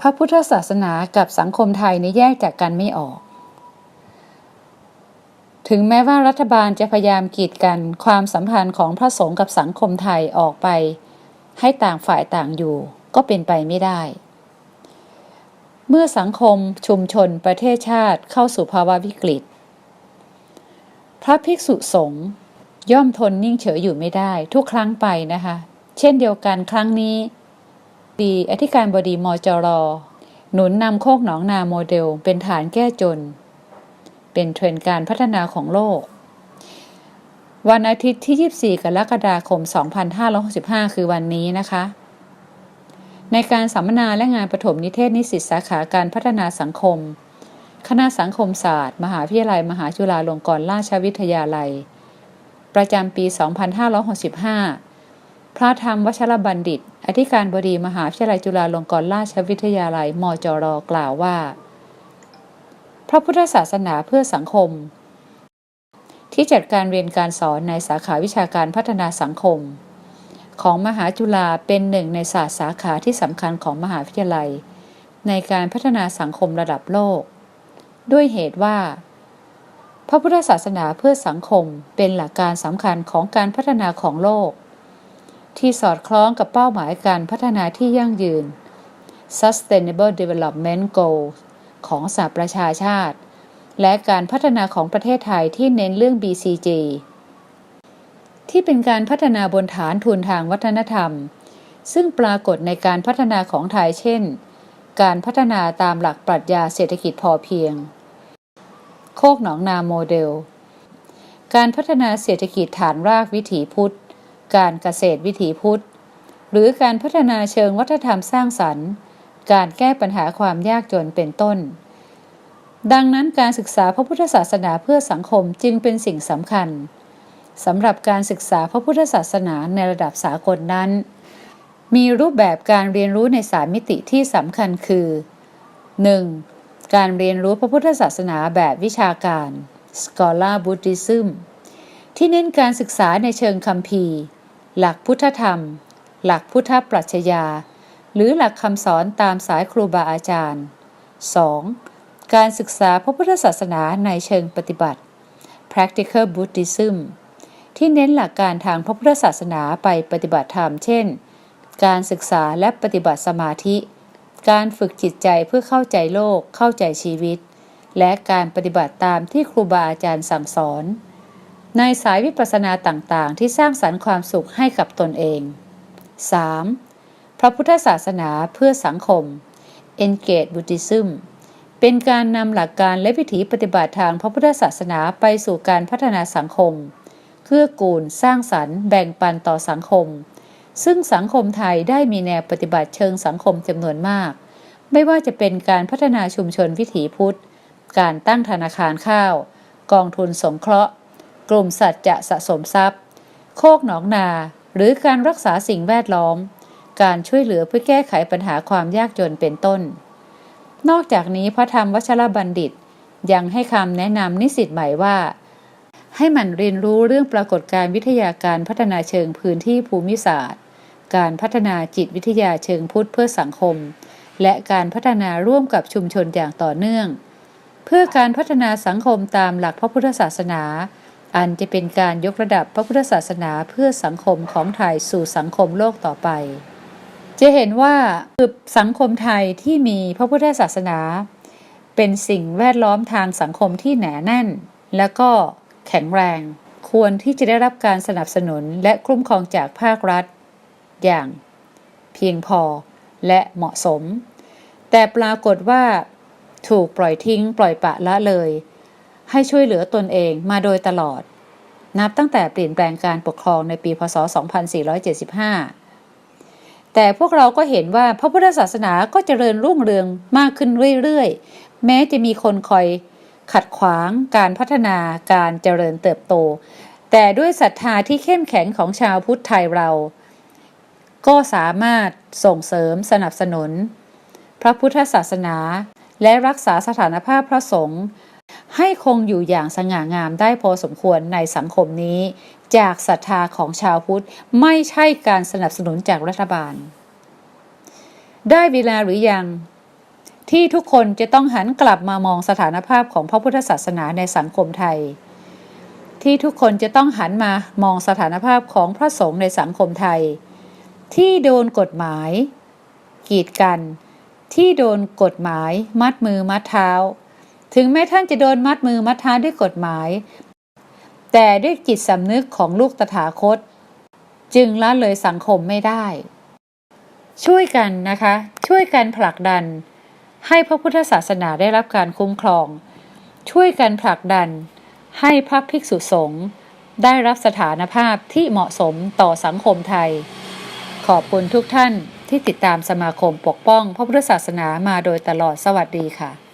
พระพุทธศาสนากับสังคมไทยในแยกจากกันไม่ออก ถึงแม้ว่ารัฐบาลจะพยายามกีดกันความสัมพันธ์ของพระสงฆ์กับสังคมไทยออกไป ให้ต่างฝ่ายต่างอยู่ ก็เป็นไปไม่ได้ เมื่อสังคมชุมชนประเทศชาติเข้าสู่ภาวะวิกฤต พระภิกษุสงฆ์ย่อมทนนิ่งเฉยอยู่ไม่ได้ทุกครั้งไปนะคะ เช่นเดียวกันครั้งนี้ ดีอธิการบดีมจร หนุนนำโคกหนองนาโมเดล เป็นฐานแก้จน เป็นเทรนด์การพัฒนาของโลก วันอาทิตย์ที่ 24 กรกฎาคม 2565 คือวันนี้นะคะ ในการสัมมนาและงานประถมนิเทศนิสิตสาขาการพัฒนาสังคม คณะสังคมศาสตร์ มหาวิทยาลัย มหาจุฬาลงกรณราชวิทยาลัย ประจำปี 2565 พระธรรมวชรบัณฑิต อธิการบดีมหาวิทยาลัยจุฬาลงกรณราชวิทยาลัย มจรกล่าวว่า พระพุทธศาสนาเพื่อสังคม ที่จัดการเรียนการสอนในสาขาวิชาการพัฒนาสังคม ของมหาจุฬาเป็นหนึ่งในศาสตร์สาขาที่สำคัญของมหาวิทยาลัย ในการพัฒนาสังคมระดับโลก ด้วยเหตุว่าพระพุทธศาสนาเพื่อสังคมเป็นหลักการสำคัญของการพัฒนาของโลก ที่สอดคล้องกับเป้าหมายการพัฒนาที่ยั่งยืน Sustainable Development Goals ของสหประชาชาติ และการพัฒนาของประเทศไทยที่เน้นเรื่อง BCG ที่เป็นการพัฒนาบนฐานทุนทางวัฒนธรรม ซึ่งปรากฏในการพัฒนาของไทยเช่น การพัฒนาตามหลักปรัชญาเศรษฐกิจพอเพียง โคกหนองนาโมเดล การพัฒนาเศรษฐกิจฐานรากวิถีพุทธ การเกษตรวิถีพุทธ หรือการพัฒนาเชิงวัฒนธรรมสร้างสรรค์ การแก้ปัญหาความยากจนเป็นต้น ดังนั้นการศึกษาพระพุทธศาสนาเพื่อสังคมจึงเป็นสิ่งสำคัญสำหรับการศึกษาพระพุทธศาสนาในระดับสากลนั้น มีรูปแบบการเรียนรู้ในสามมิติที่สำคัญคือ 1. การเรียนรู้พระพุทธศาสนาแบบวิชาการ Scholar Buddhism ที่เน้นการศึกษาในเชิงคัมภีร์ หลักพุทธธรรม หลักพุทธปรัชญา หรือหลักคำสอนตามสายครูบาอาจารย์ 2. การศึกษาพระพุทธศาสนาในเชิงปฏิบัติ practical Buddhism ที่เน้นหลักการทางพระพุทธศาสนาไปปฏิบัติธรรม เช่น การศึกษาและปฏิบัติสมาธิ การฝึกจิตใจเพื่อเข้าใจโลก เข้าใจชีวิต และการปฏิบัติตามที่ครูบาอาจารย์สั่งสอน ในสายวิปัสสนาต่างๆ ที่สร้างสรรค์ความสุขให้กับตนเอง 3. พระพุทธศาสนาเพื่อสังคม Engage Buddhism เป็นการนำหลักการและวิถีปฏิบัติทางพระพุทธศาสนาไปสู่การพัฒนาสังคมเกื้อกูลสร้างสรรค์ แบ่งปันต่อสังคม ซึ่งสังคมไทยได้มีแนวปฏิบัติเชิงสังคมจำนวนมาก ไม่ว่าจะเป็นการพัฒนาชุมชนวิถีพุทธ การตั้งธนาคารข้าว กองทุนสงเคราะห์ กลุ่มสัตว์จะสะสมทรัพย์ โคกหนองนา หรือการรักษาสิ่งแวดล้อม การช่วยเหลือเพื่อแก้ไขปัญหาความยากจนเป็นต้น นอกจากนี้พระธรรมวชรบัณฑิต ยังให้คำแนะนำนิสิตใหม่ว่า ให้มันเรียนรู้เรื่องปรากฏการวิทยาการพัฒนาเชิงพื้นที่ภูมิศาสตร์ การพัฒนาจิตวิทยาเชิงพุทธเพื่อสังคม และการพัฒนาร่วมกับชุมชนอย่างต่อเนื่อง เพื่อการพัฒนาสังคมตามหลักพระพุทธศาสนา อันจะเป็นการยกระดับพระพุทธศาสนาเพื่อสังคมของไทยสู่สังคมโลกต่อไป จะเห็นว่าคือสังคมไทยที่มีพระพุทธศาสนา เป็นสิ่งแวดล้อมทางสังคมที่หนาแน่น และก็แข็งแรง ควรที่จะได้รับการสนับสนุนและคุ้มครองจากภาครัฐ อย่างเพียงพอและเหมาะสม แต่ปรากฏว่าถูกปล่อยทิ้งปล่อยปะละเลย ให้ช่วยเหลือตนเองมาโดยตลอด นับตั้งแต่เปลี่ยนแปลงการปกครองในปีพศ 2475 แต่พวกเราก็เห็นว่าพระพุทธศาสนาก็เจริญรุ่งเรืองมากขึ้นเรื่อยๆ แม้จะมีคนคอยขัดขวางการพัฒนาการเจริญเติบโต แต่ด้วยศรัทธาที่เข้มแข็งของชาวพุทธไทยเรา ก็สามารถส่งเสริมสนับสนุน พระพุทธศาสนาและรักษาสถานภาพพระสงฆ์ ให้คงอยู่อย่างสง่างามได้พอสมควรในสังคมนี้ จากศรัทธาของชาวพุทธไม่ใช่การสนับสนุนจากรัฐบาล ได้เวลาหรือยัง ที่ทุกคนจะต้องหันกลับมามองสถานภาพของพระพุทธศาสนาในสังคมไทย ที่ทุกคนจะต้องหันมามองสถานภาพของพระสงฆ์ในสังคมไทย ที่โดนกฎหมาย กีดกัน ที่โดนกฎหมาย มัดมือมัดเท้า ถึงแม้ท่านจะโดนมัดมือมัดเท้าด้วยกฎหมาย แต่ด้วยจิตสำนึกของลูกตถาคต จึงละเลยสังคมไม่ได้ ช่วยกันนะคะ ช่วยกันผลักดัน ให้พระพุทธศาสนาได้รับการคุ้มครอง ช่วยกันผลักดัน ให้พระภิกษุสงฆ์ได้รับสถานภาพที่เหมาะสมต่อสังคมไทย ขอบคุณทุกท่านที่ติดตามสมาคมปกป้องพระพุทธศาสนามาโดยตลอดสวัสดีค่ะ